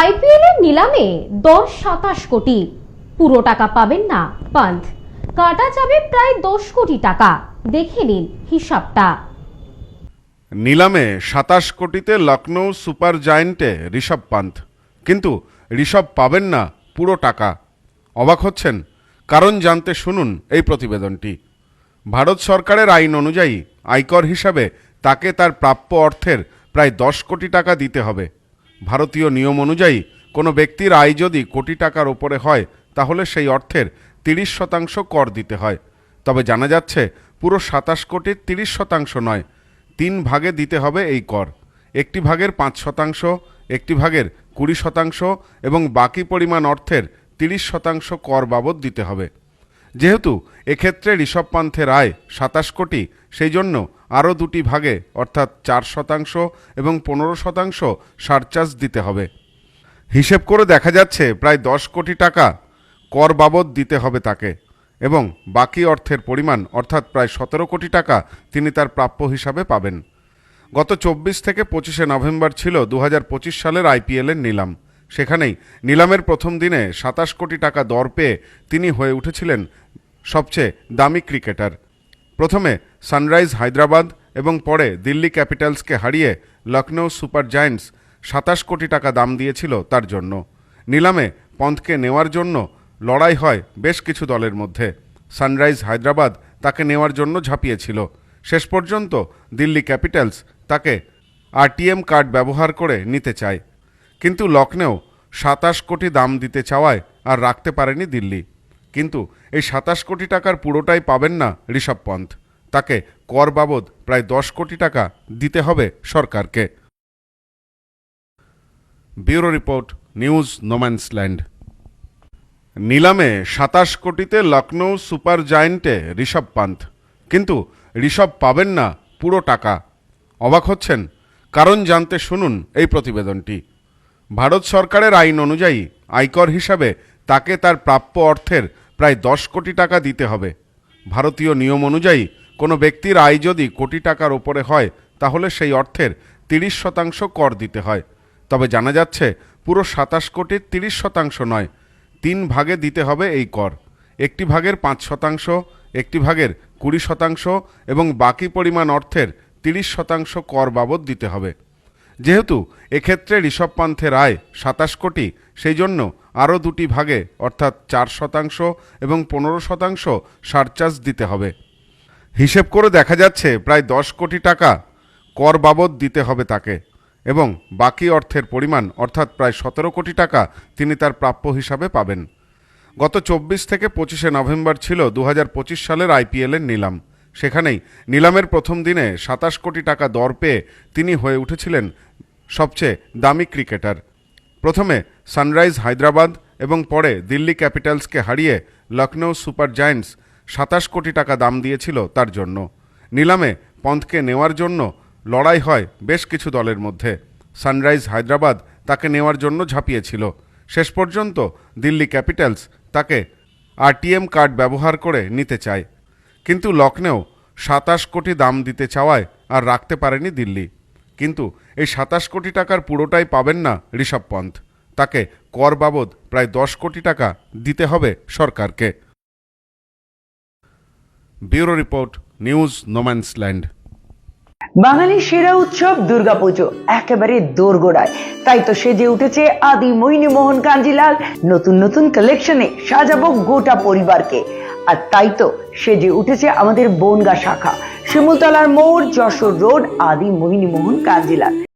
IPL এর নিলামে দশ সাতাশ কোটি। পুরো টাকা পাবেন না পান্থ। কাটা যাবে প্রায় দশ কোটি টাকা। দেখে নিন হিসাবটা। নিলামে সাতাশ কোটিতে লখনৌ সুপার জায়েন্টে ঋষভ পান্থ। কিন্তু ঋষভ পাবেন না পুরো টাকা। অবাক হচ্ছেন? কারণ জানতে শুনুন এই প্রতিবেদনটি। ভারত সরকারের আইন অনুযায়ী আয়কর হিসাবে তাকে তার প্রাপ্য অর্থের প্রায় দশ কোটি টাকা দিতে হবে। ভারতীয় নিয়ম অনুযায়ী কোনো ব্যক্তির আয় যদি কোটি টাকার ওপরে হয়, তাহলে সেই অর্থের তিরিশ শতাংশ কর দিতে হয়। তবে জানা যাচ্ছে, পুরো সাতাশ কোটির তিরিশ শতাংশ নয়, তিন ভাগে দিতে হবে এই কর। একটি ভাগের পাঁচ শতাংশ, একটি ভাগের কুড়ি শতাংশ এবং বাকি পরিমাণ অর্থের তিরিশ শতাংশ কর বাবদ দিতে হবে। যেহেতু এক্ষেত্রে ঋষভ পান্থের আয় সাতাশ কোটি সেই জন্য আরও দুটি ভাগে, অর্থাৎ চার শতাংশ এবং পনেরো শতাংশ সারচার্জ দিতে হবে। হিসেব করে দেখা যাচ্ছে প্রায় দশ কোটি টাকা কর বাবদ দিতে হবে তাকে এবং বাকি অর্থের পরিমাণ, অর্থাৎ প্রায় সতেরো কোটি টাকা তিনি তার প্রাপ্য হিসাবে পাবেন। গত চব্বিশ থেকে পঁচিশে নভেম্বর ছিল দু পঁচিশ সালের আইপিএলের নিলাম। সেখানেই নিলামের প্রথম দিনে সাতাশ কোটি টাকা দর পেয়ে তিনি হয়ে উঠেছিলেন সবচেয়ে দামি ক্রিকেটার। প্রথমে সানরাইজ হায়দ্রাবাদ এবং পরে দিল্লি ক্যাপিটালসকে হারিয়ে লখনৌ সুপার জায়ান্টস সাতাশ কোটি টাকা দাম দিয়েছিল তার জন্য। নিলামে পন্থকে নেওয়ার জন্য লড়াই হয় বেশ কিছু দলের মধ্যে। সানরাইজ হায়দ্রাবাদ তাকে নেওয়ার জন্য ঝাঁপিয়েছিল। শেষ পর্যন্ত দিল্লি ক্যাপিটালস তাকে আরটিএম কার্ড ব্যবহার করে নিতে চায়। কিন্তু লখনৌ সাতাশ কোটি দাম দিতে চাওয়ায় আর রাখতে পারেনি দিল্লি। কিন্তু এই সাতাশ কোটি টাকার পুরোটাই পাবেন না ঋষভ পন্থ। তাকে কর বাবদ প্রায় দশ কোটি টাকা দিতে হবে সরকারকে। ব্যুরো রিপোর্ট, নিউজ নোম্যান্সল্যান্ড নিলামে সাতাশ কোটিতে লখনৌ সুপার জায়েন্টে ঋষভ পান্থ। কিন্তু ঋষভ পাবেন না পুরো টাকা। অবাক হচ্ছেন? কারণ জানতে শুনুন এই প্রতিবেদনটি। ভারত সরকারের আইন অনুযায়ী আয়কর হিসাবে তাকে তার প্রাপ্য অর্থের প্রায় দশ কোটি টাকা দিতে হবে। ভারতীয় নিয়ম অনুযায়ী কোনো ব্যক্তির আয় যদি কোটি টাকার ওপরে হয়, তাহলে সেই অর্থের তিরিশ শতাংশ কর দিতে হয়। তবে জানা যাচ্ছে, পুরো সাতাশ কোটির তিরিশ শতাংশ নয়, তিন ভাগে দিতে হবে এই কর। একটি ভাগের পাঁচ শতাংশ, একটি ভাগের কুড়ি শতাংশ এবং বাকি পরিমাণ অর্থের তিরিশ শতাংশ কর বাবদ দিতে হবে। যেহেতু এক্ষেত্রে ঋষভ পান্থের আয় সাতাশ কোটি, সেই জন্য আরও দুটি ভাগে, অর্থাৎ চার শতাংশ এবং পনেরো শতাংশ সারচার্জ দিতে হবে। হিসেব করে দেখা যাচ্ছে প্রায় দশ কোটি টাকা কর বাবদ দিতে হবে তাকে এবং বাকি অর্থের পরিমাণ, অর্থাৎ প্রায় সতেরো কোটি টাকা, তিনি তার প্রাপ্য হিসাবে পাবেন। গত চব্বিশ থেকে পঁচিশে নভেম্বর ছিল দু হাজার পঁচিশ সালের আইপিএলের নিলাম। সেখানেই নিলামের প্রথম দিনে সাতাশ কোটি টাকা দর পেয়ে তিনি হয়ে উঠেছিলেন সবচেয়ে দামি ক্রিকেটার। প্রথমে সানরাইজ হায়দ্রাবাদ এবং পরে দিল্লি ক্যাপিটালসকে হারিয়ে লখনৌ সুপার জায়ান্টস সাতাশ কোটি টাকা দাম দিয়েছিল তার জন্য। নিলামে পন্থকে নেওয়ার জন্য লড়াই হয় বেশ কিছু দলের মধ্যে। সানরাইজ হায়দ্রাবাদ তাকে নেওয়ার জন্য ঝাঁপিয়েছিল। শেষ পর্যন্ত দিল্লি ক্যাপিটালস তাকে আরটিএম কার্ড ব্যবহার করে নিতে চায়। কিন্তু লখনৌ সাতাশ কোটি দাম দিতে চাওয়ায় আর রাখতে পারেনি দিল্লি। কিন্তু এই সাতাশ কোটি টাকার পুরোটাই পাবেন না ঋষভ পন্থ। তাকে কর বাবদ প্রায় দশ কোটি টাকা দিতে হবে সরকারকে। ব্যুরো রিপোর্ট, নিউজ নোম্যান্সল্যান্ড বাঙালির সেরা উৎসব দুর্গাপুজো, একেবারে দোরগোড়ায়। তাই তো সেজে উঠেছে আদি মোহিনী মোহন কাঞ্জিলাল। নতুন নতুন কালেকশনে সাজাবো গোটা পরিবারকে। আর তাই তো সেজে উঠেছে আমাদের বনগা শাখা, শিমুলতলার মোড়, যশোর রোড আদি মোহিনী মোহন কাঞ্জিলাল।